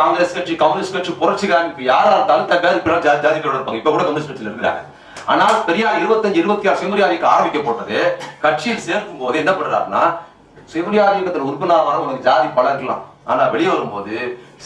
காங்கிரஸ் கட்சி கம்யூனிஸ்ட் கட்சி புரட்சிக்காரங்க யாரா இருந்தாலும் தன் பேருக்கு ஜாதி ஜாதி பேரோட இருப்பாங்க. இப்ப கூட கம்யூனிஸ்ட் கட்சியில இருக்கிறாங்க. ஆனால் பெரியார் இருபத்தஞ்சு இருபத்தி ஆறு சிவமரியாதைக்கு ஆரம்பிக்கப்பட்டது. கட்சியில் சேர்க்கும் போது என்ன பண்றாருன்னா சிவமரியாதை இயக்கத்தில் உறுப்பினர் உனக்கு ஜாதி பழக்கலாம் ஆனா வெளியே வரும்போது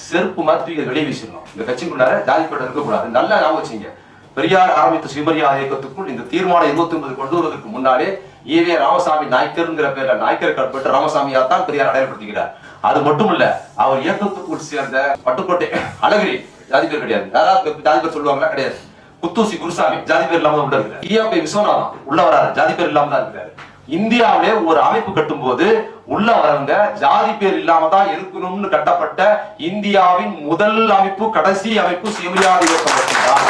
செருப்பு மாதிரி வெளியே வீசிடணும். இந்த கட்சிக்குள்ளார ஜாதி படம் இருக்கக்கூடாது. நல்லா ஞாபகம் வச்சுங்க. பெரியார் ஆரம்பித்த சுயமரியாதை இயக்கத்துக்குள் இந்த தீர்மானம் இருபத்தி ஒன்பது கொண்டு வருவதற்கு முன்னாலே ஏ ராமசாமி நாய்க்கருங்கிற பேர்ல நாய்க்கர் கற்பட்டு ராமசாமியா தான் பெரியார் அடையாளப்படுத்துகிறார் அது மட்டும் இல்ல அவர் இயக்கத்துக்குள் சேர்ந்த பட்டுக்கோட்டை அழகிரி ஜாதி பேர் கிடையாது. யாராவது ஜாதி பேர் சொல்லுவாங்களா? கிடையாது. குத்தூசி குருசாமி ஜாதி பேர் இல்லாம உள்ள இருக்கிறார். ஈயாப்பை விஸ்வநாதம் உள்ள வராரு. ஜாதி பேர் இல்லாம தான் இருக்கிறாரு. இந்தியாவிலே ஒரு அமைப்பு கட்டும்போது உள்ள வரவங்க ஜாதி பேர் இல்லாம தான் இருக்கணும்னு கட்டப்பட்ட இந்தியாவின் முதல் அமைப்பு கடைசி அமைப்பு சுயமரியாதை இயக்கம்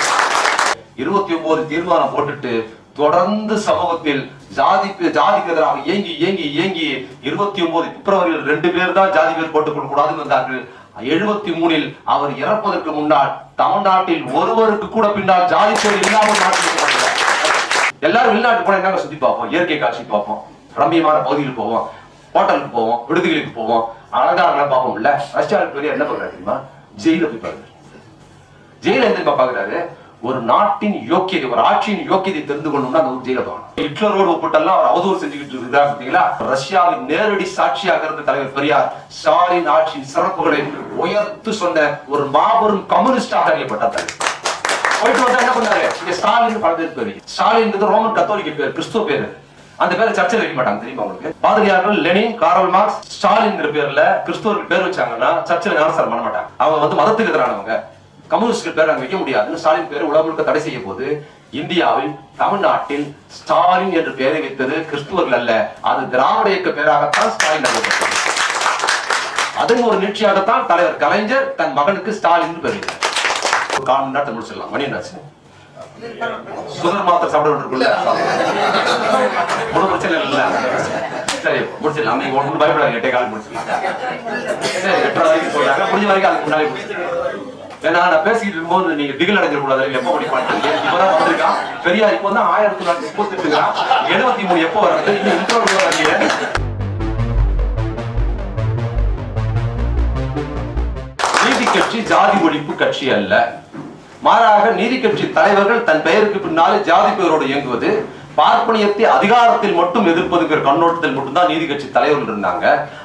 இருபத்தி ஒன்பது தீர்மானம் போட்டுட்டு தொடர்ந்து சமூகத்தில் ஜாதி ஜாதிக்கு எதிராக இயங்கி இயங்கி இயங்கி இருபத்தி ஒன்பது பிப்ரவரியில் ரெண்டு பேர் தான் ஜாதி பேர் போட்டுக் கூடாதுன்னு வந்தார்கள் எழுபத்தி மூணில் அவர் இறப்பதற்கு முன்னால் தமிழ்நாட்டில் ஒருவருக்கு கூட பின்னால் ஜாதி பேர் இல்லாமல் நாட்டில் எல்லாரும் வெளிநாட்டு போனா என்ன சுத்தி பார்ப்போம்? இயற்கை காட்சி பார்ப்போம். ரம்மியமான பகுதியில் போவோம். ஹோட்டலுக்கு போவோம். விடுதிகளுக்கு போவோம். அழகாக பார்ப்போம்ல. ரஷ்யாவுக்கு பெரிய என்ன பண்றாரு தெரியுமா? ஜெயில போய் பாருங்க. ஜெயில எந்த பாக்குறாரு. ஒரு நாட்டின் யோக்கியதை ஒரு ஆட்சியின் யோக்கியதை தெரிந்து கொள்ளணும்னா அந்த ஜெயில ஹிட்லரோடு ஒப்பிட்டெல்லாம் அவர் அவதூறு செஞ்சுக்கிட்டு இருக்கிறார் பார்த்தீங்களா? ரஷ்யாவின் நேரடி சாட்சியாக இருந்த தலைவர் பெரியார் ஸ்டாலின் ஆட்சியின் சிறப்புகளை உயர்த்து சொன்ன ஒரு மாபெரும் கம்யூனிஸ்டாக அறியப்பட்ட தலைவர். போயிட்டு வந்தா என்ன பண்ணாரு? இங்க ஸ்டாலின் பல பேர் பேரு ஸ்டாலின் ரோமன் கத்தோலிக்க பேர் கிறிஸ்துவ பேரு. அந்த பேரை சர்ச்சையில் வைக்க மாட்டாங்க தெரியுமா உங்களுக்கு? பாதிரியார்கள் லெனின் காரல் மார்க்ஸ் ஸ்டாலின் பேர்ல கிறிஸ்துவருக்கு பேர் வச்சாங்கன்னா சர்ச்சையில் ஞானசாரம் பண்ண மாட்டாங்க. அவங்க வந்து மதத்துக்கு எதிரானவங்க. கம்யூனிஸ்ட் பேர் அங்க வைக்க முடியாதுன்னு ஸ்டாலின் பேர் உலக முழுக்க தடை செய்யும் போது இந்தியாவில் தமிழ்நாட்டில் ஸ்டாலின் என்று பெயரை வைத்தது கிறிஸ்துவர்கள் அல்ல. அது திராவிட இயக்க பேராகத்தான் ஸ்டாலின் அறிவிக்கப்பட்டது அதன் ஒரு நிகழ்ச்சியாகத்தான் தலைவர் கலைஞர் தன் மகனுக்கு ஸ்டாலின் பெயர் ஒரு கால் மணி நேரத்தை முடிச்சிடலாம். மணி என்னாச்சு? சுகர் மாத்திரை சாப்பிட வேண்டியிருக்குல்ல ஒன்றும் பிரச்சனை இல்லை. சரி முடிச்சிடலாம். நீங்க ஒன்று பயப்படாது எட்டே கால் முடிச்சிடலாம். சரி எட்டரை வரைக்கும் சொல்றாங்க முடிஞ்ச வரைக்கும் அதுக்கு முன்னாடி முடிச்சிடலாம். ஏன்னா நான் பேசிக்கிட்டு இருக்கும்போது நீங்க திகில் அடைஞ்சிட கூடாது எப்போ படி பாட்டு இப்பதான் வந்திருக்கான். பெரியார் இப்போ தான் ஆயிரத்தி தொள்ளாயிரத்தி முப்பத்தி எட்டு எழுபத்தி மூணு எப்போ வர்றது இன்னும் இன்ட்ரோ நீதி கட்சி ஜாதி ஒழிப்பு கட்சி அல்ல. மாறாக நீதி கட்சி தலைவர்கள் தன் பெயருக்கு பின்னாலே ஜாதி பெயரோடு இயங்குவது பார்ப்பனியத்தை அதிகாரத்தில் மட்டும் எதிர்ப்பதுங்கிற கண்ணோட்டத்தில் மட்டும்தான் நீதி கட்சி தலைவர்கள் இருந்தாங்க.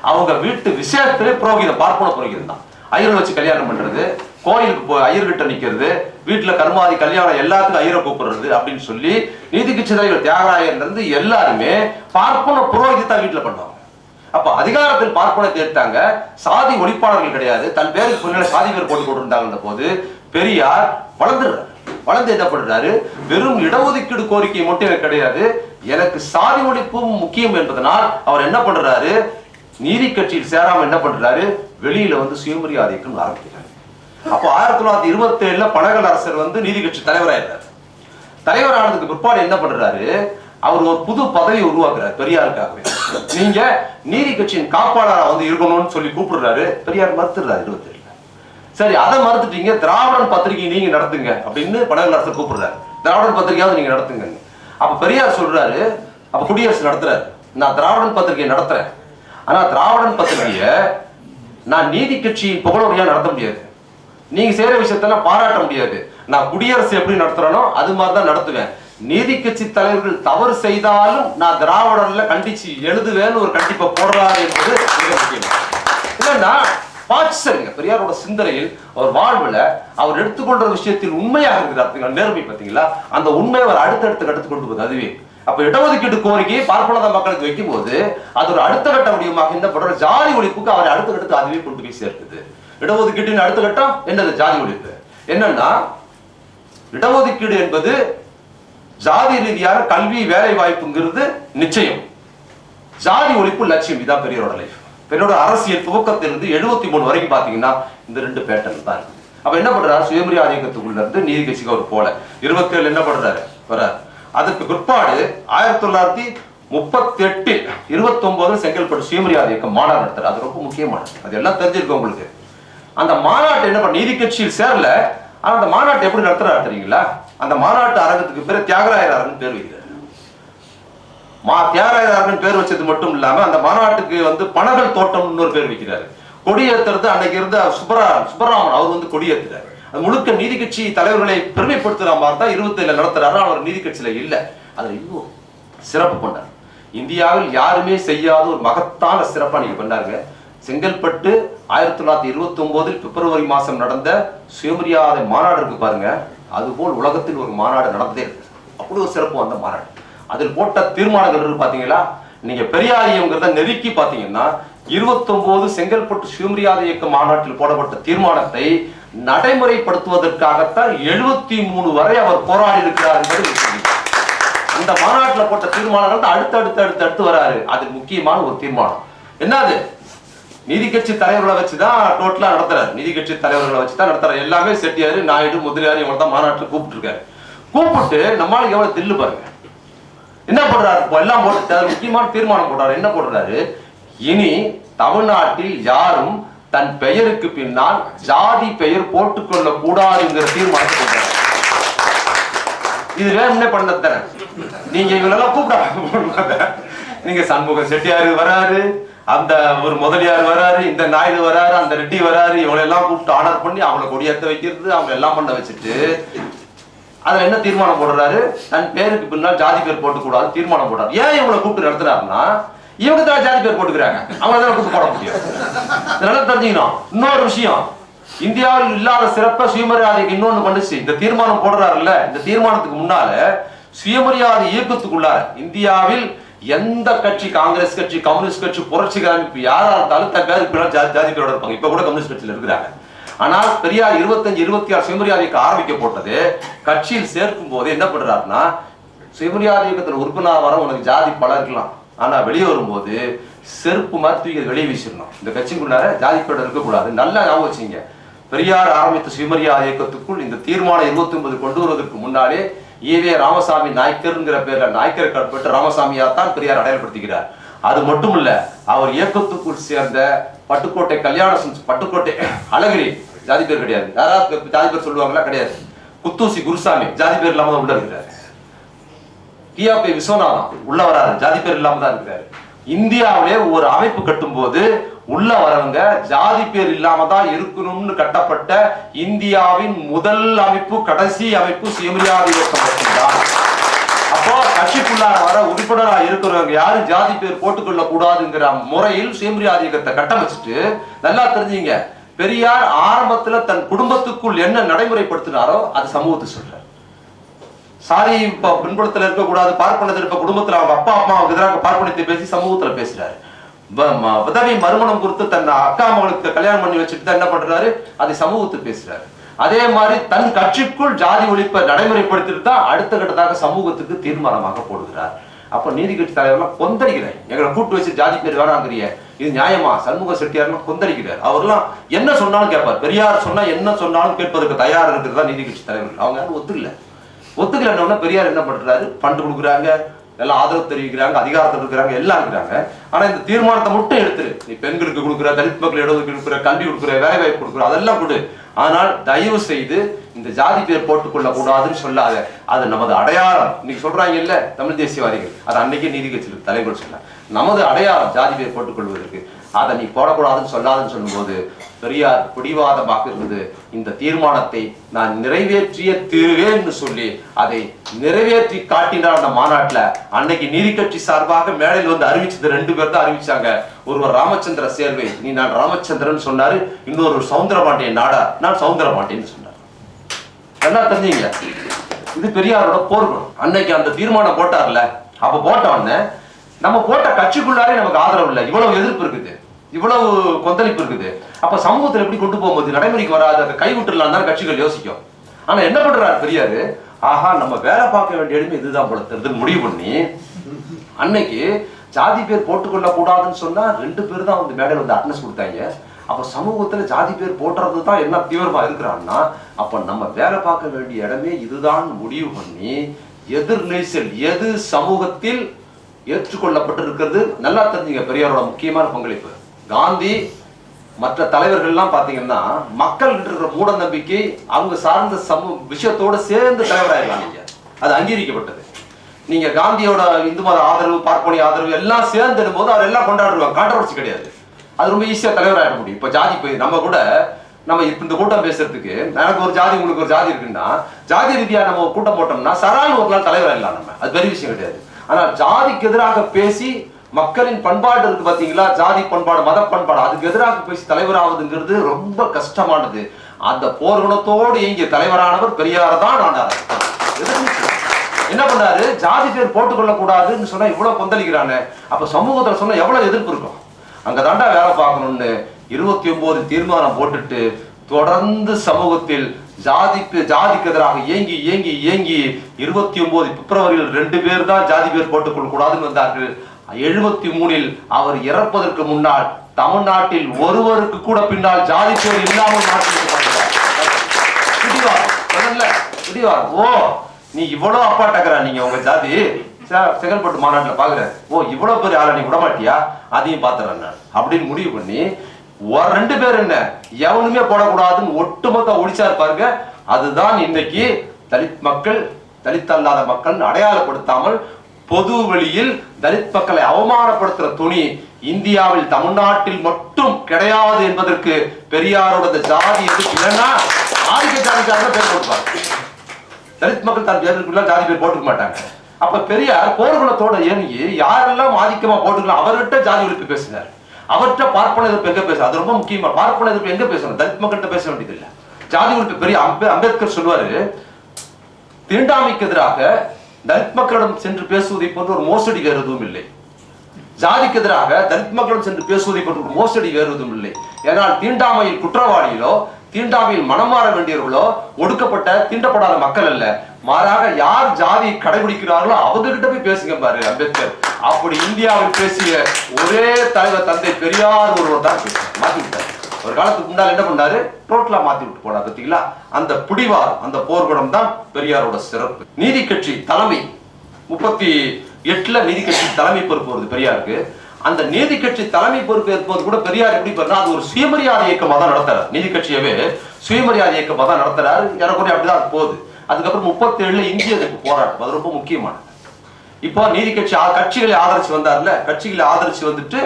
அவங்க வீட்டு விஷயத்திலே புரோகிதம் பார்ப்பன புரோகிதம் தான். ஐயர் வச்சு கல்யாணம் பண்றது கோயிலுக்கு போய் ஐயர்கிட்ட நிற்கிறது வீட்டில் கருமாதி கல்யாணம் எல்லாத்துக்கும் ஐயரை கூப்பிடுறது அப்படின்னு சொல்லி நீதி சிதைகள் தலைவர் எல்லாருமே பார்ப்பன புரோகிதத்தை வீட்டில் பண்ணுவாங்க. அப்ப அதிகாரத்தில் பார்ப்பனை எடுத்தாங்க சாதி ஒழிப்பாளர்கள் கிடையாது தன் பேருக்கு பின்னால சாதி பேர் போட்டு கொண்டிருந்தாங்க போது பெரியார் வளர்ந்துடுறாரு. வளர்ந்து என்ன பண்றாரு? வெறும் இடஒதுக்கீடு கோரிக்கை மட்டும் கிடையாது எனக்கு சாதி ஒழிப்பும் முக்கியம் என்பதனால் அவர் என்ன பண்றாரு? நீதி கட்சியில் சேராம என்ன பண்றாரு? வெளியில வந்து சுயமரியாதைக்கும் ஆரம்பிக்கிறார். அப்போ ஆயிரத்தி தொள்ளாயிரத்தி இருபத்தி ஏழுல பனகல் அரசர் வந்து நீதி கட்சி தலைவராயிருந்தார் தலைவர் ஆனதுக்கு பிற்பாடு என்ன பண்றாரு? அவர் ஒரு புது பதவியை உருவாக்குறாரு பெரியாருக்காகவே. நீங்க நீதி கட்சியின் காப்பாளராக வந்து இருக்கணும்னு சொல்லி கூப்பிடுறாரு. பெரியார் மறுத்துறாரு இருபத்தி ஏழுல சரி அதை மறுத்துட்டீங்க. திராவிடன் பத்திரிகை நீங்க நடத்துங்க அப்படின்னு பனகல் அரசர் கூப்பிடுறாரு. திராவிடன் பத்திரிகையாவது நீங்க நடத்துங்க. அப்ப பெரியார் சொல்றாரு அப்ப குடியரசு நடத்துறாரு. நான் திராவிடன் பத்திரிகையை நடத்துறேன். ஆனா திராவிடன் பத்திரிகையை நான் நீதி கட்சியின் புகழுரையா நடத்த முடியாது. நீங்க செய்யற விஷயத்தெல்லாம் பாராட்ட முடியாது. நான் குடியரசு எப்படி நடத்துறேனோ அது மாதிரி தான் நடத்துவேன். நீதி கட்சி தலைவர்கள் தவறு செய்தாலும் நான் திராவிடர்ல கண்டிச்சு எழுதுவேன்னு ஒரு கண்டிப்பை போடுறாரு என்பது மிக முக்கியம். இல்லைன்னா பாச்சரிங்க பெரியாரோட சிந்தனையில் அவர் வாழ்வுல அவர் எடுத்துக்கொள்ற விஷயத்தில் உண்மையாக இருக்கிறார் நேர்மை பார்த்தீங்களா? அந்த உண்மையை அவர் அடுத்தடுத்து கட்டத்துக்கு கொண்டு போகுது அதுவே. அப்ப இடஒதுக்கீடு கோரிக்கையை பார்ப்பனத மக்களுக்கு வைக்கும்போது அது ஒரு அடுத்த கட்ட முடியுமாக இந்த படுற ஜாதி ஒழிப்புக்கு அவர் அடுத்த கட்டத்துக்கு அதுவே கொண்டு போய் சேர்க்குது. இடஒதுக்கீட்டின் அடுத்த கட்டம் என்னது? ஜாதி ஒழிப்பு. என்னன்னா இடஒதுக்கீடு என்பது ஜாதி ரீதியான கல்வி வேலை வாய்ப்புங்கிறது நிச்சயம். ஜாதி ஒழிப்பு லட்சியம். இதான் பெரியோட லைஃப் பெரியோட அரசியல் துவக்கத்திலிருந்து எழுபத்தி மூணு வரைக்கும் பாத்தீங்கன்னா இந்த ரெண்டு பேட்டர்ன் தான் இருக்கு அப்ப என்ன பண்றாரு? சுயமரியாதை இயக்கத்துக்குள்ள இருந்து நீதி கட்சிக்கு அவர் போல. இருபத்தி ஏழு என்ன பண்றாரு? வர்றாரு. அதுக்கு பிற்பாடு ஆயிரத்தி தொள்ளாயிரத்தி முப்பத்தி எட்டு இருபத்தி ஒன்பது செங்கல்பட்டு சுயமரியாதை இயக்கம் மாநாடு நடத்துறாரு. அது ரொம்ப முக்கியமானது. அது எல்லாம் தெரிஞ்சிருக்கு உங்களுக்கு. அந்த மாநாட்டு என்ன பண்ண நீதி கட்சியில் சேரல. ஆனா அந்த மாநாட்டை எப்படி நடத்துறாரு தெரியுங்களா? அந்த மாநாட்டு அரங்கத்துக்கு பேர் தியாகராயர் அரங்கு பேர் வைக்கிறார். மா தியாகராயர் அரங்கன் பேர் வச்சது மட்டும் இல்லாம அந்த மாநாட்டுக்கு வந்து பனகல் தோட்டம் இன்னொரு பேர் வைக்கிறாரு. கொடியேற்றுறது அன்னைக்கு இருந்த சுப்பரா சுப்பராமன் அவர் வந்து கொடியேற்றுறாரு அது முழுக்க நீதி கட்சி தலைவர்களை பெருமைப்படுத்துற மாதிரி தான் இருபத்தேழுல நடத்துறாரு. அவர் நீதி கட்சியில இல்ல. அதுல இன்னும் சிறப்பு கொண்டார். இந்தியாவில் யாருமே செய்யாத ஒரு மகத்தான சிறப்பா நீங்க பண்ணாருங்க செங்கல்பட்டு ஆயிரத்தி தொள்ளாயிரத்தி இருபத்தி ஒன்பதில் பிப்ரவரி மாதம் நடந்த சுயமரியாதை மாநாடு இருக்கு பாருங்க. அதுபோல் உலகத்தில் ஒரு மாநாடு நடந்ததே இருக்கு. அப்படி ஒரு சிறப்பு வந்த மாநாடு. அதில் போட்ட தீர்மானங்கள் இருக்கு பாத்தீங்களா? நீங்க பெரியாரியங்கிறத நெருக்கி பாத்தீங்கன்னா இருபத்தொன்பது செங்கல்பட்டு சுயமரியாதை இயக்க மாநாட்டில் போடப்பட்ட தீர்மானத்தை நடைமுறைப்படுத்துவதற்காகத்தான் எழுபத்தி மூணு வரை அவர் போராடி இருக்கிறார் என்பது அந்த மாநாட்டில் போட்ட தீர்மானங்கள் தான் அடுத்து அடுத்து அடுத்து அடுத்து வராரு. அது முக்கியமான ஒரு தீர்மானம். என்னது? நீதி கட்சி தலைவர்களை வச்சு தான் டோட்டலா நடத்துறாரு. நீதி கட்சி தலைவர்களை வச்சு தான் நடத்துறாரு. எல்லாமே செட்டியாரு நாயுடு முதலியார் இவங்க தான் மாநாட்டில் கூப்பிட்டு இருக்காரு கூப்பிட்டு நம்மளுக்கு எவ்வளவு தில்லு பாருங்க. என்ன பண்றாரு இப்போ எல்லாம் போட்டு முக்கியமான தீர்மானம் போடுறாரு. என்ன போடுறாரு? இனி தமிழ்நாட்டில் யாரும் தன் பெயருக்கு பின்னால் ஜாதி பெயர் போட்டுக்கொள்ள கூடாதுங்கிற தீர்மானத்தை போடுறாரு. இது வேணும்னே பண்ண தரேன் நீங்க இவங்களெல்லாம் கூப்பிடாங்க நீங்க சண்முகம் செட்டியாரு வராரு. அந்த ஒரு முதலியார் வராரு இந்த நாயுடு வராரு அந்த ரெட்டி வராரு இவங்களை எல்லாம் கூப்பிட்டு ஆர்டர் பண்ணி அவங்கள கொடியேற்ற வைக்கிறது அவங்க எல்லாம் பண்ண வச்சுட்டு அதுல என்ன தீர்மானம் போடுறாரு? தன் பேருக்கு பின்னால் ஜாதி பேர் போட்டுக்கூடாது தீர்மானம் போடுறாரு. ஏன் இவங்களை கூப்பிட்டு நடத்துறாருன்னா இவங்க தான் ஜாதி பேர் போட்டுக்கிறாங்க. அவங்க தான் கூப்பிட்டு போட முடியும். நல்லா தெரிஞ்சுக்கணும். இன்னொரு விஷயம். இந்தியாவில் இல்லாத சிறப்ப சுயமரியாதைக்கு இன்னொன்னு பண்ணுச்சு இந்த தீர்மானம் போடுறாருல்ல. இந்த தீர்மானத்துக்கு முன்னால சுயமரியாதை இயக்கத்துக்குள்ளார இந்தியாவில் எந்த கட்சி காங்கிரஸ் கட்சி கம்யூனிஸ்ட் கட்சி புரட்சிகர அமைப்பு யாரா இருந்தாலும் தன் பேருக்கு ஜாதி பேரோட இருப்பாங்க. இப்ப கூட கம்யூனிஸ்ட் கட்சியில் இருக்கிறாங்க. ஆனால் பெரியார் இருபத்தஞ்சு இருபத்தி ஆறு சுயமரியாதைக்கு ஆரம்பிக்க போட்டது கட்சியில் சேர்க்கும் போது என்ன பண்றாருன்னா சுயமரியாதை இயக்கத்தில் உறுப்பினர் வர உனக்கு ஜாதி பல இருக்கலாம். ஆனா வெளியே வரும்போது செருப்பு மாதிரி தூக்கி வெளியே வீசிடணும். இந்த கட்சிக்குள்ளார ஜாதி பேரோட இருக்கக்கூடாது. நல்லா ஞாபகம் வச்சுங்க. பெரியார் ஆரம்பித்த சுயமரியாதை இயக்கத்துக்குள் இந்த தீர்மானம் இருபத்தி ஒன்பது கொண்டு வருவதற்கு முன்னாலே ஈவே ராமசாமி நாய்க்கர்ங்கிற பேர்ல நாய்க்கர் கட்பட்டு ராமசாமியா தான் பெரியார் அடையாளப்படுத்துகிறார். அது மட்டும் இல்ல அவர் இயக்கத்துக்குள் சேர்ந்த பட்டுக்கோட்டை கல்யாண பட்டுக்கோட்டை அழகிரி ஜாதி பேர் கிடையாது. யாராவது ஜாதி பேர் சொல்லுவாங்களா? கிடையாது. குத்தூசி குருசாமி ஜாதி பேர் இல்லாம தான் உள்ள இருக்கிறார். கியாபி விஸ்வநாதன் உள்ள வராது ஜாதி பேர் இல்லாம தான் இருக்கிறாரு. இந்தியாவிலே ஒரு அமைப்பு கட்டும்போது உள்ள வரவங்க ஜாதி பேர் இல்லாம தான் இருக்கணும்னு கட்டப்பட்ட இந்தியாவின் முதல் அமைப்பு கடைசி அமைப்பு சுயமரியாதை இயக்கம் மட்டும்தான். அப்போ கட்சிக்குள்ளார வர உறுப்பினரா இருக்கிறவங்க யாரும் ஜாதி பேர் போட்டுக்கொள்ள கூடாதுங்கிற முறையில் சுயமரியாதை இயக்கத்தை கட்டமைச்சிட்டு நல்லா தெரிஞ்சுங்க பெரியார் ஆரம்பத்துல தன் குடும்பத்துக்குள் என்ன நடைமுறைப்படுத்தினாரோ அது சமூகத்தை சொல்ற சாதி இப்ப இருக்கக்கூடாது பார்ப்பனத்தில் இருக்க குடும்பத்தில் அவங்க அப்பா அம்மாவுக்கு எதிராக பார்ப்பனத்தை பேசி சமூகத்தில் பேசுறாரு. உதவி மறுமணம் குறித்து தன் அக்கா மகளுக்கு கல்யாணம் பண்ணி வச்சுட்டு தான் என்ன பண்றாரு? அதை சமூகத்துக்கு பேசுறாரு. அதே மாதிரி தன் கட்சிக்குள் ஜாதி ஒழிப்பை நடைமுறைப்படுத்திட்டு தான் அடுத்த கட்டதாக சமூகத்துக்கு தீர்மானமாக போடுகிறார். அப்ப நீதி கட்சி தலைவர்லாம் கொந்தளிக்கிறார். எங்களை கூட்டு வச்சு ஜாதி பேர் வேணாங்கிறிய. இது நியாயமா? சண்முக செட்டியார்லாம் கொந்தளிக்கிறார். அவர்லாம் என்ன சொன்னாலும் கேட்பார். பெரியார் சொன்னா என்ன சொன்னாலும் கேட்பதற்கு தயார் இருக்கிறதா நீதி கட்சி தலைவர்கள். அவங்க யாரும் ஒத்துக்கல. ஒத்துக்கலன்னா பெரியார் என்ன பண்றாரு? பண்டு கொடுக்குறாங்க எல்லாம் ஆதரவு தெரிவிக்கிறாங்க அதிகாரத்தில் இருக்கிறாங்க எல்லாம் இருக்கிறாங்க. ஆனா இந்த தீர்மானத்தை மட்டும் எடுத்துரு. நீ பெண்களுக்கு கொடுக்குற தலித் மக்கள் இடஒதுக்கு கொடுக்குற கல்வி கொடுக்குற வேலை வாய்ப்பு கொடுக்குற அதெல்லாம் கொடு. ஆனால் தயவு செய்து இந்த ஜாதி பேர் போட்டுக்கொள்ள கூடாதுன்னு சொல்லாத. அது நமது அடையாளம். இன்னைக்கு சொல்றாங்க இல்ல தமிழ் தேசியவாதிகள். அது அன்னைக்கே நீதி கட்சியில் தலைவர் சொன்ன நமது அடையாளம் ஜாதி பேர் போட்டுக்கொள்வதற்கு. அதை நீ போடக்கூடாதுன்னு சொல்லாதுன்னு சொல்லும்போது பெரியார் பிடிவாதமாக இருந்தது இந்த தீர்மானத்தை நான் நிறைவேற்றிய தீர்வேன்னு சொல்லி அதை நிறைவேற்றி காட்டினார் அந்த மாநாட்டில். அன்னைக்கு நீதிக்கட்சி கட்சி சார்பாக மேடையில் வந்து அறிவிச்சது ரெண்டு பேர் தான் அறிவிச்சாங்க. ஒருவர் ராமச்சந்திர சேர்வை நீ நான் ராமச்சந்திரன் சொன்னாரு. இன்னொரு சவுந்தரபாண்டியன் நாடா நான் சவுந்தரபாண்டியன்னு சொன்னார். நல்லா தெரிஞ்சீங்க. இது பெரியாரோட போர்க்குணம் அன்னைக்கு அந்த தீர்மானம் போட்டார்ல. அப்ப போட்ட உடனே நம்ம போட்ட கட்சிக்குள்ளாரே நமக்கு ஆதரவு இல்லை. இவ்வளவு எதிர்ப்பு இருக்குது. இவ்வளவு கொந்தளிப்பு இருக்குது. அப்ப சமூகத்தில் எப்படி கொண்டு போகும்போது நடைமுறைக்கு வராது அதை கைவிட்டுலாம் தான் கட்சிகள் யோசிக்கும். ஆனா என்ன பண்றாரு பெரியாரு? ஆஹா நம்ம வேலை பார்க்க வேண்டிய இடமே இதுதான் போல தெரிஞ்சு முடிவு பண்ணி அன்னைக்கு ஜாதி பேர் போட்டுக்கொள்ள கூடாதுன்னு சொன்னா ரெண்டு பேர் தான் வந்து மேடையில் வந்து அட்னஸ் கொடுத்தாங்க. அப்ப சமூகத்துல ஜாதி பேர் போட்டுறது தான் என்ன தீவிரமா இருக்கிறான்னா அப்ப நம்ம வேலை பார்க்க வேண்டிய இடமே இதுதான் முடிவு பண்ணி எதிர் நெரிசல் எது சமூகத்தில் ஏற்றுக்கொள்ளப்பட்டிருக்கிறது? நல்லா தெரிஞ்சுங்க பெரியாரோட முக்கியமான பங்களிப்பு. காந்தி மற்ற தலைவர்கள்லாம் பார்த்தீங்கன்னா மக்கள் இருக்கிற மூட நம்பிக்கை அவங்க சார்ந்த சமூ விஷயத்தோட சேர்ந்து தலைவராயிடலாம் நீங்க அது அங்கீகரிக்கப்பட்டது. நீங்க காந்தியோட இந்து மத ஆதரவு பார்ப்பனி ஆதரவு எல்லாம் சேர்ந்துடும் போது அவர் எல்லாம் கொண்டாடுவாங்க. கான்ட்ரவர்சி கிடையாது. அது ரொம்ப ஈஸியாக தலைவராக முடியும். இப்போ ஜாதி போய் நம்ம கூட நம்ம இப்ப இந்த கூட்டம் பேசுறதுக்கு எனக்கு ஒரு ஜாதி உங்களுக்கு ஒரு ஜாதி இருக்குன்னா ஜாதி ரீதியாக நம்ம கூட்டம் போட்டோம்னா சரால் ஒரு நாள் தலைவர் நம்ம. அது பெரிய விஷயம் கிடையாது. ஆனால் ஜாதிக்கு எதிராக பேசி மக்களின் பண்பாடு இருக்கு பாத்தீங்களா? ஜாதி பண்பாடு மத பண்பாடு. அதுக்கு எதிராக பேசி தலைவராவதுங்கிறது ரொம்ப கஷ்டமானது. அந்த போர்குணத்தோடு இயங்கிய தலைவரானவர் பெரியார தான் ஆனார். என்ன பண்ணாரு? ஜாதி பேர் போட்டுக்கொள்ள கூடாதுன்னு சொன்னா இவ்வளவு கொந்தளிக்கிறானே. அப்ப சமூகத்துல சொன்னா எவ்வளவு எதிர்ப்பு இருக்கும்? அங்க தாண்டா வேலை பார்க்கணும்னு இருபத்தி ஒன்பது தீர்மானம் போட்டுட்டு தொடர்ந்து சமூகத்தில் ஜாதிக்கு ஜாதிக்கு எதிராக இயங்கி இயங்கி இயங்கி இருபத்தி ஒன்பது பிப்ரவரியில் ரெண்டு பேர் தான் ஜாதி பேர் போட்டுக்கொள்ள கூடாதுன்னு வந்தார்கள். எழுபத்தி மூணில் அவர் இறப்பதற்கு முன்னால் தமிழ்நாட்டில் ஒருவருக்கு கூட பின்னால் ஜாதி பேர் இல்லாமல் மாற்றிருக்கிறார் ஓ நீ இவ்வளவு அப்பா டக்கரா நீங்க உங்க ஜாதி? செங்கல்பட்டு மாநாட்டில் பாக்குற ஓ இவ்வளவு பெரிய ஆளை நீ விடமாட்டியா? அதையும் பாத்துறேன் நான். அப்படின்னு முடிவு பண்ணி ஒரு ரெண்டு பேர் என்ன எவனுமே போடக்கூடாதுன்னு ஒட்டுமொத்த ஒடிச்சா பாருங்க அதுதான் இன்னைக்கு தலித் மக்கள் தலித் அல்லாத மக்கள் அடையாளப்படுத்தாமல் பொது வெளியில் தலித் மக்களை அவமானப்படுத்துற துணி இந்தியாவில் தமிழ்நாட்டில் மட்டும் கிடையாது என்பதற்கு பெரியாரோட ஜாதி இல்லைன்னா ஆதிக்க ஜாதிக்காக பேர் போட்டுப்பாங்க. தலித் மக்கள் தன் பேருக்குள்ள ஜாதி பேர் போட்டுக்க மாட்டாங்க. அப்ப பெரியார் போர்க்குணத்தோட ஏங்கி யாரெல்லாம் ஆதிக்கமா போட்டுக்கலாம் அவர்கிட்ட ஜாதி ஒழிப்பு பேசினார். அவர்கிட்ட பார்ப்பன எதிர்ப்பு எங்க பேச அது ரொம்ப முக்கியமா பார்ப்பன எதிர்ப்பு எங்க பேசணும்? தலித் மக்கள்கிட்ட பேச வேண்டியது இல்லை ஜாதி ஒழிப்பு பெரிய அம்பேத்கர் சொல்லுவாரு தீண்டாமைக்கு எதிராக தலித் மக்களிடம் சென்று பேசுவதை போன்ற ஒரு மோசடி வேறு எதுவும் இல்லை. ஜாதிக்கு எதிராக தலித் மக்களிடம் சென்று பேசுவதை போன்ற ஒரு மோசடி வேறு எதுவும் இல்லை. ஏனால் தீண்டாமையில் குற்றவாளிகளோ தீண்டாமையில் மனம் மாற வேண்டியவர்களோ ஒடுக்கப்பட்ட தீண்டப்படாத மக்கள் அல்ல. மாறாக யார் ஜாதியை கடைபிடிக்கிறார்களோ அவங்ககிட்ட போய் பேசுங்க பாரு அம்பேத்கர். அப்படி இந்தியாவில் பேசிய ஒரே தலைவர் தந்தை பெரியார் ஒருவர் தான் மாற்றிக்கிட்டார் ஒரு காலத்துக்கு முன்னால் என்ன பண்ணாரு? டோட்டலா மாத்தி விட்டு போனார் பார்த்தீங்களா? அந்த பிடிவார் அந்த போர்க்குணம் தான் பெரியாரோட சிறப்பு. நீதி கட்சி தலைமை முப்பத்தி எட்டுல நீதி கட்சி தலைமை பொறுப்பு வருது பெரியாருக்கு. அந்த நீதி கட்சி தலைமை பொறுப்பு ஏற்பது கூட பெரியார் எப்படி பண்ணா அது ஒரு சுயமரியாதை இயக்கமா தான் நடத்துறாரு. நீதி கட்சியவே சுயமரியாதை இயக்கமா தான் நடத்துறாரு. எனக்குரிய அப்படிதான் அது போகுது. அதுக்கப்புறம் முப்பத்தி ஏழுல இந்திய எதிர்ப்பு போராட்டம் அது ரொம்ப முக்கியமானது. இப்போ நீதி கட்சி கட்சிகளை ஆதரிச்சு வந்தார்ல? கட்சிகளை ஆதரிச்சு வந்துட்டு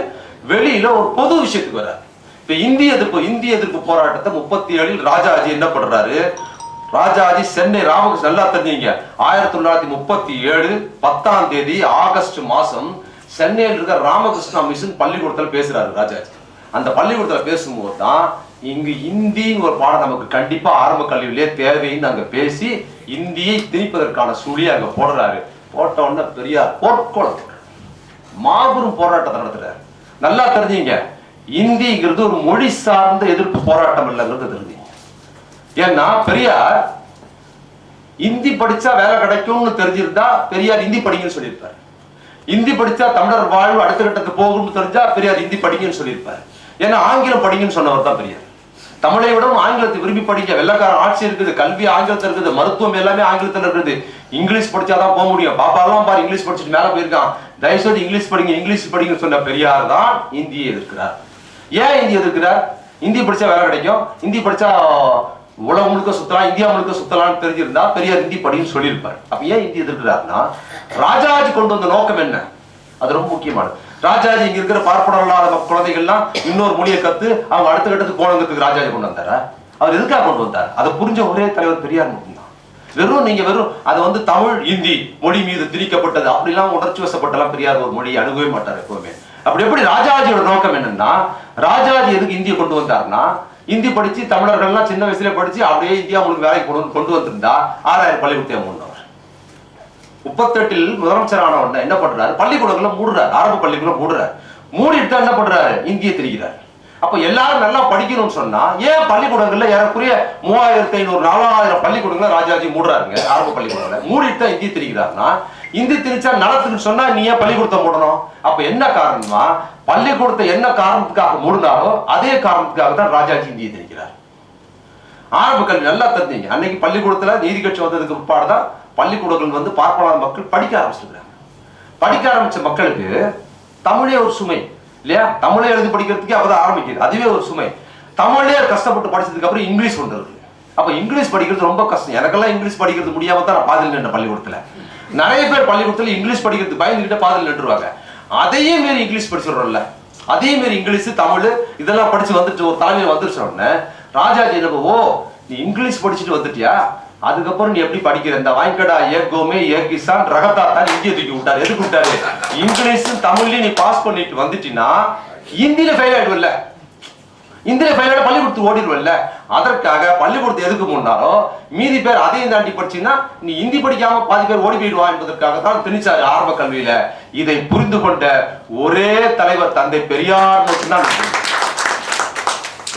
வெளியில ஒரு பொது விஷயத்துக்கு வர்றாரு. இப்ப இந்திய எதிர்ப்பு இந்திய எதிர்ப்பு போராட்டத்தை முப்பத்தி ஏழில் ராஜாஜி என்ன பண்றாரு? ராஜாஜி சென்னை ராமகிருஷ்ணன் நல்லா தெரிஞ்சீங்க. ஆயிரத்தி தொள்ளாயிரத்தி முப்பத்தி ஏழு பத்தாம் தேதி ஆகஸ்ட் மாசம் சென்னையில் இருக்க ராமகிருஷ்ணா மிஷன் பள்ளிக்கூடத்தில் பேசுறாரு ராஜாஜி. அந்த பள்ளிக்கூடத்தில் பேசும்போது தான் இங்கு இந்தின்னு ஒரு பாடம் நமக்கு கண்டிப்பா ஆரம்ப கல்வியிலே தேவைன்னு அங்க பேசி இந்தியை திணிப்பதற்கான சுழியை அங்க போடுறாரு. போட்ட உடனே பெரியார் போர்க்கோளம் மாபெரும் போராட்டத்தை நடத்துறாரு. நல்லா தெரிஞ்சீங்க. இந்திங்கிறது ஒரு மொழி சார்ந்த எதிர்ப்பு போராட்டம் இல்லைங்கிறது தெரிஞ்சீங்க. ஏன்னா பெரியார் இந்தி படிச்சா வேலை கிடைக்கும்னு தெரிஞ்சிருந்தா பெரியார் இந்தி படிங்கன்னு சொல்லியிருப்பார். இந்தி படிச்சா தமிழர் வாழ்வு அடுத்த கட்டத்துக்கு போகும்னு தெரிஞ்சா பெரியார் இந்தி படிங்கன்னு சொல்லியிருப்பார். ஏன்னா ஆங்கிலம் படிங்கன்னு சொன்னவர் தான் பெரியார். தமிழை விடவும் ஆங்கிலத்தை விரும்பி படிக்க வெள்ளக்கார ஆட்சி இருக்குது கல்வி ஆங்கிலத்தில் இருக்குது மருத்துவம் எல்லாமே ஆங்கிலத்தில் இருக்குது. இங்கிலீஷ் படிச்சாதான் போக முடியும். பாப்பாலாம் பாரு இங்கிலீஷ் படிச்சுட்டு மேலே போயிருக்கான். தயவுசெய்து இங்கிலீஷ் படிங்க இங்கிலீஷ் படிங்கன்னு சொன்ன பெரியார் தான் இந்தியை இருக்கிறார் ஏன் இந்தி எதிர்க்கிறார்? இந்தி படிச்சா வேலை கிடைக்கும். இந்தி படிச்சா உலகம் முழுக்க சுத்தலாம் இந்தியா முழுக்க சுத்தலாம்னு தெரிஞ்சிருந்தா பெரியார் இந்தி படின்னு சொல்லியிருப்பார். அப்ப ஏன் இந்தி எதிர்க்கிறார்னா ராஜாஜி கொண்டு வந்த நோக்கம் என்ன? அது ரொம்ப முக்கியமானது. ராஜாஜி இங்க இருக்கிற பார்ப்பனர் இல்லாத குழந்தைகள்லாம் இன்னொரு மொழியை கத்து அவங்க அடுத்த கட்டத்துக்கு போனதுக்கு ராஜாஜி கொண்டு வந்தாரா? அவர் எதுக்காக கொண்டு வந்தார்? அதை புரிஞ்ச ஒரே தலைவர் பெரியார் மட்டும்தான். வெறும் நீங்க வெறும் அது வந்து தமிழ் இந்தி மொழி மீது திணிக்கப்பட்டது அப்படிலாம் உணர்ச்சி வசப்பட்டெல்லாம் பெரியார் ஒரு மொழியை அணுகவே மாட்டார் எப்பவுமே. அப்படி எப்படி ராஜாஜியோட நோக்கம் என்னன்னா ராஜாஜி எதுக்கு இந்திய கொண்டு வந்தாருன்னா இந்தி படிச்சு தமிழர்கள்லாம் சின்ன வயசுல படிச்சு அப்படியே இந்தியா உங்களுக்கு வேலைக்கு கொண்டு வந்து- கொண்டு வந்திருந்தா ஆறாயிரம் பள்ளிக்கூடத்தை மூணவர் முப்பத்தெட்டில் முதலமைச்சர் ஆன உடனே என்ன பண்றாரு? பள்ளிக்கூடங்களை மூடுறாரு. ஆரம்ப பள்ளிக்கூடம் மூடுறாரு. மூடிட்டு தான் என்ன பண்றாரு? இந்திய திரிகிறார். அப்ப எல்லாரும் நல்லா படிக்கணும்னு சொன்னா ஏன் பள்ளிக்கூடங்கள்ல ஏறக்குறைய மூவாயிரத்தி ஐநூறு நாலாயிரம் பள்ளிக்கூடங்களை ராஜாஜி மூடுறாருங்க ஆரம்ப பள்ளிக்கூடங்களை? மூடிட்டு தான் இந்திய திரிகிறார்னா இந்தி திணிச்சா நடத்துன்னு சொன்னா நீ ஏன் பள்ளிக்கூடத்தை மூடணும்? அப்ப என்ன காரணமா பள்ளிக்கூடத்தை என்ன காரணத்துக்காக மூடினாரோ அதே காரணத்துக்காக தான் ராஜாஜி இந்தியை திணிக்கிறார் ஆரம்ப கல்வி நல்லா தெரிஞ்சீங்க. அன்னைக்கு பள்ளிக்கூடத்துல நீதி கட்சி வந்ததுக்கு பிற்பாடுதான் பள்ளிக்கூடங்கள் வந்து பார்ப்பனாத மக்கள் படிக்க ஆரம்பிச்சிருக்கிறாங்க. படிக்க ஆரம்பிச்ச மக்களுக்கு தமிழே ஒரு சுமை இல்லையா? தமிழே எழுதி படிக்கிறதுக்கே அப்பதான் ஆரம்பிக்குது. அதுவே ஒரு சுமை. தமிழே கஷ்டப்பட்டு படிச்சதுக்கு அப்புறம் இங்கிலீஷ் வந்துருது. வருது அப்ப இங்கிலீஷ் படிக்கிறது ரொம்ப கஷ்டம். எனக்கெல்லாம் இங்கிலீஷ் படிக்கிறது முடியாம தான் நான் பாதியில் நின்ற பள்ளிக்கூடத்துல. நிறைய பேர் பள்ளிக்கூடத்தில் இங்கிலீஷ் படிக்கிறது பயந்துகிட்ட பாதில் நின்றுவாங்க அதையும் மாரி இங்கிலீஷ் படிச்சிடறோம்ல அதே மாரி இங்கிலீஷ் தமிழ் இதெல்லாம் படிச்சு வந்துட்டு ஒரு தலைமை வந்துருச்சோடனே ராஜாஜி என்ன ஓ நீ இங்கிலீஷ் படிச்சுட்டு வந்துட்டியா? அதுக்கப்புறம் நீ எப்படி படிக்கிற? இந்த வாய்க்கடா ஏகோமே ஏகிசான் ஏ ரகத்தா தான் இந்திய தூக்கி விட்டாரு. எதுக்கு விட்டாரு? இங்கிலீஷும் தமிழ்லயும் நீ பாஸ் பண்ணிட்டு வந்துட்டீன்னா ஹிந்தியில ஃபெயில் ஆயிடுவில்ல. இந்திய ஃபெயிலோட பள்ளிக்கூடத்துக்கு ஓடிடுவல்ல. அதற்காக பள்ளிக்கூடத்து எதுக்கு முன்னாலோ மீதி பேர் அதையும் தாண்டி படிச்சீங்கன்னா நீ இந்தி படிக்காம பாதி பேர் ஓடி போயிடுவா என்பதற்காக தான் திணிச்சாரு ஆரம்ப கல்வியில. இதை புரிந்து கொண்ட ஒரே தலைவர் தந்தை பெரியார் மட்டும்தான்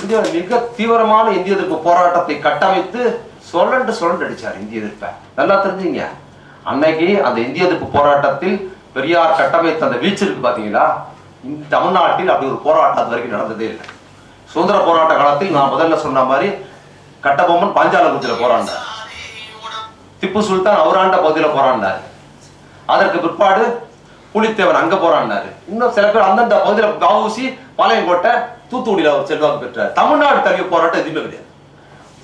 இந்தியா மிக தீவிரமான இந்திய எதிர்ப்பு போராட்டத்தை கட்டமைத்து சொல்லண்டு சொல்லண்டு அடிச்சார் இந்திய எதிர்ப்பை. நல்லா தெரிஞ்சுங்க. அன்னைக்கு அந்த இந்திய எதிர்ப்பு போராட்டத்தில் பெரியார் கட்டமைத்த அந்த வீச்சு இருக்கு பாத்தீங்களா? தமிழ்நாட்டில் அப்படி ஒரு போராட்டம் அது வரைக்கும் நடந்ததே இல்லை. சுதந்திர போராட்ட காலத்தில் நான் முதல்ல சொன்ன மாதிரி கட்டபொம்மன் பாஞ்சாலங்குச்சியில் போராடினார். திப்பு சுல்தான் அவராண்ட பகுதியில் போராடினார். அதற்கு பிற்பாடு புலித்தேவன் அங்க போராடினாரு. இன்னும் சில பேர் அந்தந்த பகுதியில் காவூசி பாளையங்கோட்டை தூத்துக்குடியில் அவர் செல்வாக்கு பெற்றார். தமிழ்நாடு தழுவிய போராட்டம் எதுவுமே கிடையாது.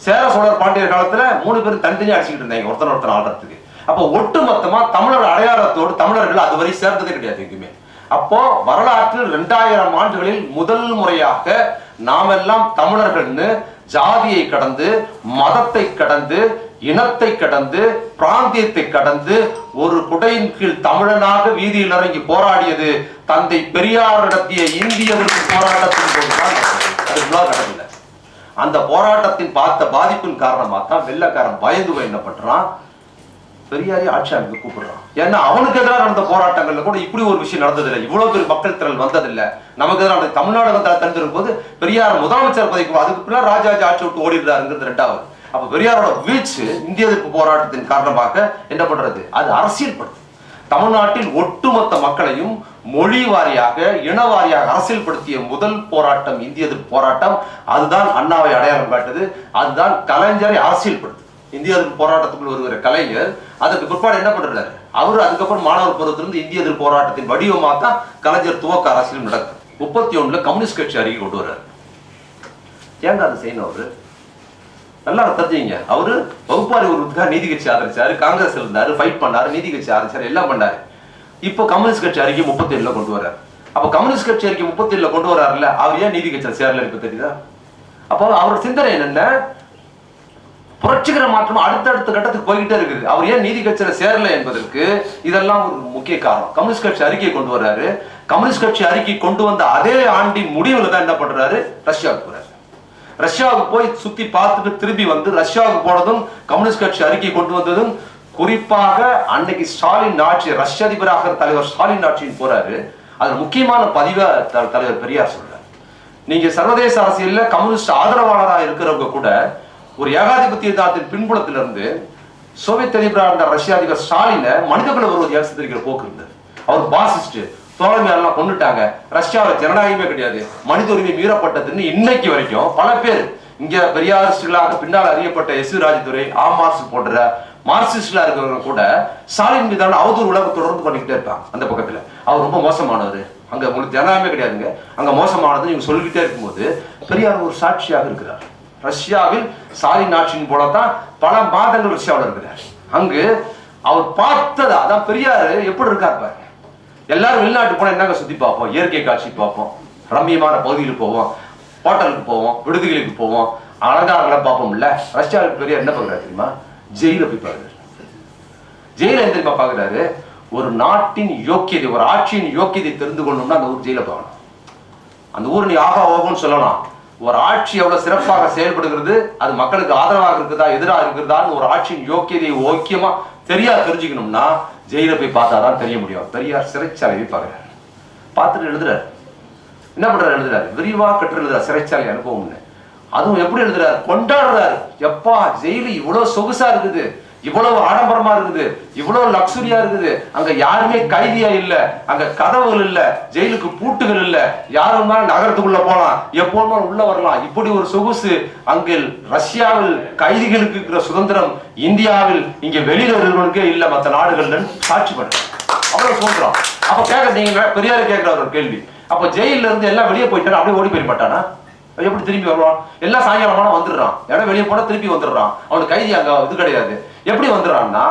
சேர சோழர் பாண்டியர் காலத்துல மூணு பேரும் தனித்தனியா அடிச்சுக்கிட்டு இருந்தாங்க ஒருத்தன் ஒருத்தன் ஆடுறதுக்கு அப்போ ஒட்டுமொத்தமா தமிழர் அடையாளத்தோடு தமிழர்கள் அதுவரை சேர்ந்ததே கிடையாது எங்குமே அப்போ வரலாற்றில் ரெண்டாயிரம் ஆண்டுகளில் முதல் முறையாக நாமெல்லாம் தமிழர்கள்னு ஜாதியை கடந்து மதத்தை கடந்து இனத்தை கடந்து பிராந்தியத்தை கடந்து ஒரு குடையின் கீழ் தமிழனாக வீதியில் இறங்கி போராடியது தந்தை பெரியார் நடத்திய இந்திய போராட்டத்தின் போதுதான் நடந்தது. அந்த போராட்டத்தின் பார்த்த பாதிப்பின் காரணமாக தான் வெள்ளக்காரன் பயந்து என்ன பண்றான் பெரியாரே ஆட்சி அமைக்க கூப்பிடுறான். ஏன்னா அவனுக்கு எதிராக நடந்த போராட்டங்கள்ல கூட இப்படி ஒரு விஷயம் நடந்ததில்லை. இவ்வளவு பெரிய மக்கள் திரள் வந்ததில்லை. நமக்கு எதிராக தமிழ்நாடு வந்து தந்திருக்கும் போது பெரியார் முதலமைச்சர் பதவிக்கு அதுக்கு பின்னால் ராஜாஜி ஆட்சி விட்டு ஓடிடுறாருங்கிறது ரெண்டாவது. அப்ப பெரியாரோட வீழ்ச்சி இந்திய எதிர்ப்பு போராட்டத்தின் காரணமாக என்ன பண்றது? அது அரசியல்படுது. தமிழ்நாட்டில் ஒட்டுமொத்த மக்களையும் மொழி வாரியாக இன வாரியாக அரசியல்படுத்திய முதல் போராட்டம் இந்திய எதிர்ப்பு போராட்டம். அதுதான் அண்ணாவை அடையாளம் காட்டுது. அதுதான் கலைஞரை அரசியல்படுத்து இந்திய எதிர்ப்பு போராட்டத்துக்குள் வருகிற கலைஞர் அதற்கு பிற்பாடு என்ன பண்றாரு? அவர் அதுக்கப்புறம் மாணவர் பருவத்திலிருந்து இந்திய எதிர்ப்பு போராட்டத்தின் வடிவமாக தான் கலைஞர் துவக்க அரசியலும் நடக்கும் முப்பத்தி ஒண்ணுல கம்யூனிஸ்ட் கட்சி அறிக்கை கொண்டு வர்றாரு. ஏங்க அதை செய்யணும் அவரு? நல்லா தெரிஞ்சுங்க. அவரு வகுப்பாரி உறுதிக்காக நீதி கட்சி ஆதரிச்சாரு காங்கிரஸ் இருந்தாரு ஃபைட் பண்ணாரு நீதி கட்சி ஆதரிச்சாரு எல்லாம் பண்ணாரு. இப்போ கம்யூனிஸ்ட் கட்சி அறிக்கை முப்பத்தி ஏழுல கொண்டு வர்றாரு. அப்ப கம்யூனிஸ்ட் கட்சி அறிக்கை முப்பத்தி ஏழுல கொண்டு வர்றாருல்ல அவர் ஏன் நீதி கட்சியில் சேரல இப்ப தெரியுதா? அப்போ அவர் சிந்தனை என்னென்ன? புரட்சிகர மாற்றம் அடுத்தடுத்த கட்டத்துக்கு போய்கிட்டே இருக்குது. அவர் ஏன் நீதி கட்சியில சேரல என்பதற்கு இதெல்லாம் ஒரு முக்கிய காரணம். கம்யூனிஸ்ட் கட்சி அறிக்கையை கொண்டு வர்றாரு. கம்யூனிஸ்ட் கட்சி அறிக்கை கொண்டு வந்த அதே ஆண்டின் முடிவுல தான் என்ன பண்றாரு? ரஷ்யாவுக்கு போறாரு. ரஷ்யாவுக்கு போய் சுத்தி பார்த்துட்டு திரும்பி வந்து ரஷ்யாவுக்கு போனதும் கம்யூனிஸ்ட் கட்சி அறிக்கை கொண்டு வந்ததும் குறிப்பாக அன்னைக்கு ஸ்டாலின் ஆட்சி ரஷ்ய அதிபராக தலைவர் ஸ்டாலின் ஆட்சியின் போறாரு. அதுல முக்கியமான பதிவை த- தலைவர் பெரியார் சொல்றாரு. நீங்க சர்வதேச அரசியல்ல கம்யூனிஸ்ட் ஆதரவாளராக இருக்கிறவங்க கூட ஒரு ஏகாதிபத்தியத்தின் பின்புலத்திலிருந்து சோவியத் அதிபராக இருந்த ரஷ்ய அதிபர் ஸ்டாலினை மனிதகுல விரோதியாக சித்தரிக்கிற போக்கு இருந்தது. அவர் பாசிஸ்ட் தோழமையெல்லாம் கொண்டுட்டாங்க ரஷ்யாவில் ஜனநாயகமே கிடையாது மனித உரிமை மீறப்பட்டதுன்னு இன்னைக்கு வரைக்கும் பல பேர் இங்க பெரியாரிஸ்டுகளாக பின்னால் அறியப்பட்ட எஸ் ராஜதுரை ஆ மார்க்ஸ் போன்ற மார்க்சிஸ்டா இருக்கிறவங்க கூட ஸ்டாலின் மீதான அவதூறு உலக தொடர்ந்து பண்ணிக்கிட்டே இருப்பாங்க அந்த பக்கத்துல. அவர் ரொம்ப மோசமானவர். அங்க உங்களுக்கு ஜனநாயகமே கிடையாதுங்க. அங்க மோசமானதுன்னு இவங்க சொல்லிக்கிட்டே இருக்கும்போது பெரியார் ஒரு சாட்சியாக இருக்கிறார். ரஷ்யாவில் ஸ்டாலின் ஆட்சியின் போலத்தான் பல மாதங்கள் ரஷ்யாவில் இருக்கிறார் அங்கு அவர் பார்த்தது அதான் பெரியார் எப்படி இருக்கார் பாருங்க. எல்லாரும் வெளிநாட்டு போனால் என்னங்க சுற்றி பார்ப்போம்? இயற்கை காட்சி பார்ப்போம். ரம்மியமான பகுதிகளுக்கு போவோம். ஹோட்டலுக்கு போவோம். விடுதிகளுக்கு போவோம். அலங்காரங்களை பார்ப்போம்ல. ரஷ்யாவுக்கு பெரியார் என்ன பார்க்குறாரு தெரியுமா? ஜெயில போய் பார்க்குறாரு. ஜெயில எந்த தெரியுமா பார்க்குறாரு? ஒரு நாட்டின் யோக்கியதை ஒரு ஆட்சியின் யோக்கியதை தெரிந்து கொள்ளணும்னா அந்த ஊர் ஜெயில போகணும் அந்த ஊர் நீ ஆகா ஓகோன்னு சொல்லலாம். ஒரு ஆட்சி எவ்வளவு சிறப்பாக செயல்படுகிறது அது மக்களுக்கு ஆதரவாக இருக்குதா எதிராக இருக்கிறதான்னு ஒரு ஆட்சியின் யோக்கியதை ஓக்கியமா தெரியா தெரிஞ்சுக்கணும்னா ஜெயில போய் பார்த்தாதான் தெரிய முடியும். பெரியார் சிறைச்சாலை போய் பார்த்துட்டு எழுதுறாரு. என்ன பண்றாரு எழுதுறாரு. விரிவா கற்று எழுதுறாரு சிறைச்சாலை அனுபவம்னு அதுவும் எப்படி எழுதுறாரு? கொண்டாடுறாரு. எப்பா ஜெயிலு இவ்வளவு சொகுசா இருக்குது. இவ்வளவு ஆடம்பரமா இருக்குது இவ்வளவு லக்ஸுரியா இருக்குது. அங்க யாருமே கைதியா இல்ல அங்க கதவுகள் இல்ல ஜெயிலுக்கு பூட்டுகள் இல்ல. யாரும் நகரத்துக்குள்ள போலாம் எப்போதுமே உள்ள வரலாம். இப்படி ஒரு சொகுசு அங்கு ரஷ்யாவில் கைதிகளுக்கு இருக்கிற சுதந்திரம் இந்தியாவில் இங்க வெளியில இருக்கிறவனுக்கே இல்ல மற்ற நாடுகள்ல சாட்சி பண்றேன் அவ்வளவு சொல்றான் அப்ப கேட்க நீங்க பெரியாரு கேட்கிற ஒரு கேள்வி. அப்ப ஜெயில இருந்து எல்லாம் வெளியே போயிட்டாரு அப்படியே ஓடி போயிட மாட்டானா? எப்படி திரும்பி வருவான்? எல்லாம் சாயங்காலமான வந்துடுறான். இடம் வெளியே போனா திருப்பி வந்துடுறான். அவனுக்கு கைதி அங்க இது கிடையாது. எப்படி வந்துடுறான்னா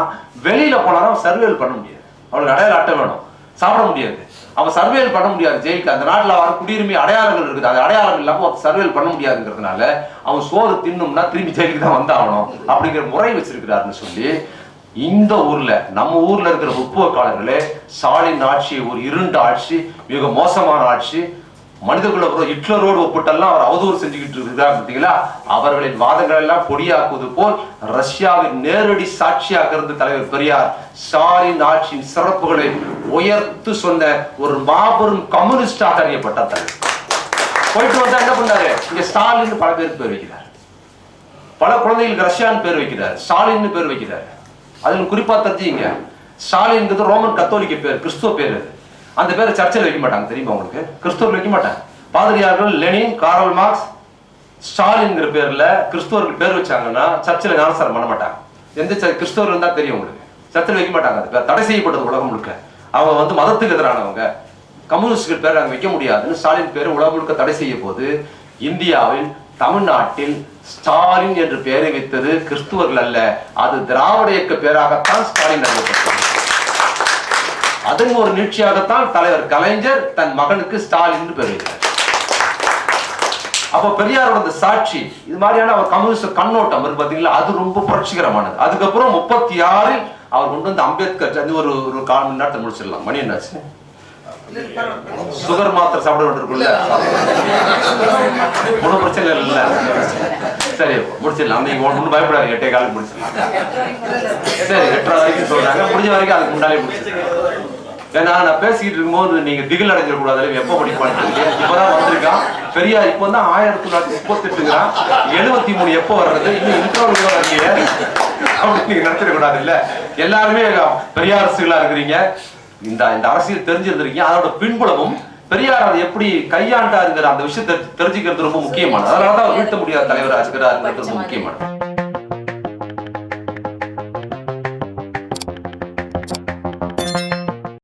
வெளியில போனாலும் அவன் சர்வேல் பண்ண முடியாது. அவனுக்கு அடையாள அட்டை வேணும். சாப்பிட முடியாது. அவன் சர்வேல் பண்ண முடியாது. ஜெயிலுக்கு அந்த நாட்டில் வர குடியுரிமை அடையாளங்கள் இருக்குது. அது அடையாளம் இல்லாம சர்வேல் பண்ண முடியாதுங்கிறதுனால அவன் சோறு தின்னும்னா திரும்பி ஜெயிலுக்கு தான் வந்தாகணும் அப்படிங்கிற முறை வச்சிருக்கிறாருன்னு சொல்லி இந்த ஊர்ல நம்ம ஊர்ல இருக்கிற முற்போக்காளர்களே ஸ்டாலின் ஆட்சி ஒரு இருண்ட ஆட்சி மிக மோசமான ஆட்சி. மனிதகுல ஒரு ஹிட்லரோடு ஒப்பிட்டெல்லாம் அவர் அவதூறு செஞ்சுக்கிட்டு இருக்கிறார் பார்த்தீங்களா? அவர்களின் வாதங்கள் எல்லாம் பொடியாக்குவது போல் ரஷ்யாவின் நேரடி சாட்சியாக இருந்த தலைவர் பெரியார் ஸ்டாலின் ஆட்சியின் சிறப்புகளை உயர்த்து சொன்ன ஒரு மாபெரும் கம்யூனிஸ்டாக அறியப்பட்ட தலைவர். போயிட்டு வந்தா என்ன பண்ணாரு? இங்க ஸ்டாலின் பல பேருக்கு பேர் வைக்கிறார். பல குழந்தைகளுக்கு ரஷ்யான்னு பேர் வைக்கிறார். ஸ்டாலின் பேர் வைக்கிறார். அதில் குறிப்பா தெரிஞ்சுங்க. ஸ்டாலின்ங்கிறது ரோமன் கத்தோலிக்க பேர் கிறிஸ்துவ பேர் அது. அந்த பேரை சர்ச்சில் வைக்க மாட்டாங்க தெரியுமா உங்களுக்கு? கிறிஸ்துவர் வைக்க மாட்டாங்க. பாதிரியார்கள் லெனின் காரல் மார்க்ஸ் ஸ்டாலின்ங்கிற பேரில் கிறிஸ்துவர்கள் பேர் வச்சாங்கன்னா சர்ச்சில் ஞானசாரம் பண்ண மாட்டாங்க. எந்த ச கிறிஸ்துவர் இருந்தால் தெரியும் உங்களுக்கு. சர்ச்சில் வைக்க மாட்டாங்க அது பேர். தடை செய்யப்பட்டது உலகம் முழுக்க. அவங்க வந்து மதத்துக்கு எதிரானவங்க. கம்யூனிஸ்டுகள் பேர் அங்கே வைக்க முடியாதுன்னு ஸ்டாலின் பேர் உலகம் முழுக்க தடை செய்ய போது இந்தியாவில் தமிழ்நாட்டில் ஸ்டாலின் என்று பெயரை வைத்தது கிறிஸ்துவர்கள் அல்ல. அது திராவிட இயக்க பேராகத்தான் ஸ்டாலின் அறிவிக்கப்பட்டது அதன் ஒரு நீட்சியாகத்தான் தலைவர் கலைஞர் தன் மகனுக்கு ஸ்டாலின் என்று பெயர் அப்ப பெரியாரோட அந்த சாட்சி இது மாதிரியான அவர் கம்யூனிஸ்ட் கண்ணோட்டம் இருக்கு பாத்தீங்களா? அது ரொம்ப புரட்சிகரமானது. அதுக்கப்புறம் முப்பத்தி ஆறில் அவர் கொண்டு வந்து அம்பேத்கர் அது ஒரு ஒரு கால் மணி நேரத்தை முடிச்சிடலாம். மணி என்னாச்சு? சுகர் மாத்திரை சாப்பிட வேண்டியிருக்குல்ல ஒன்றும் பிரச்சனை இல்லைல்ல சரி முடிச்சிடலாம். நீங்க ஒன்றும் பயப்படாது எட்டே காலம் முடிச்சிடலாம். சரி எட்டரை வரைக்கும் சொல்றாங்க. முடிஞ்ச வரைக்கும் அதுக்கு முன்னாலே முடிச்சிடலாம். ஏன்னா நான் பேசிக்கிட்டு இருக்கும்போது நீங்க திகில் அடைஞ்சிடக்கூடாது எப்போ எப்ப படிப்பான்னு இப்பதான் வந்திருக்கான். பெரியார் இப்போ தான் ஆயிரத்தி தொள்ளாயிரத்தி முப்பத்தெட்டுங்கிறான். எழுபத்தி மூணு எப்போ வர்றது? இன்னும் இன்ட்ரோல் வரலையே. அப்படின்னு நீங்க நினைச்சிட கூடாது இல்ல எல்லாருமே பெரியார் அரசுகளா இருக்கிறீங்க. இந்த இந்த அரசியல் தெரிஞ்சிருந்திருக்கீங்க. அதோட பின்புலமும் பெரியார் அதை எப்படி கையாண்டாருங்கிற அந்த விஷயத்தை தெரிஞ்சுக்கிறது ரொம்ப முக்கியமானது. அதனாலதான் வீழ்த்த முடியாத தலைவராக இருக்கிறாருங்கிறது ரொம்ப முக்கியமானது.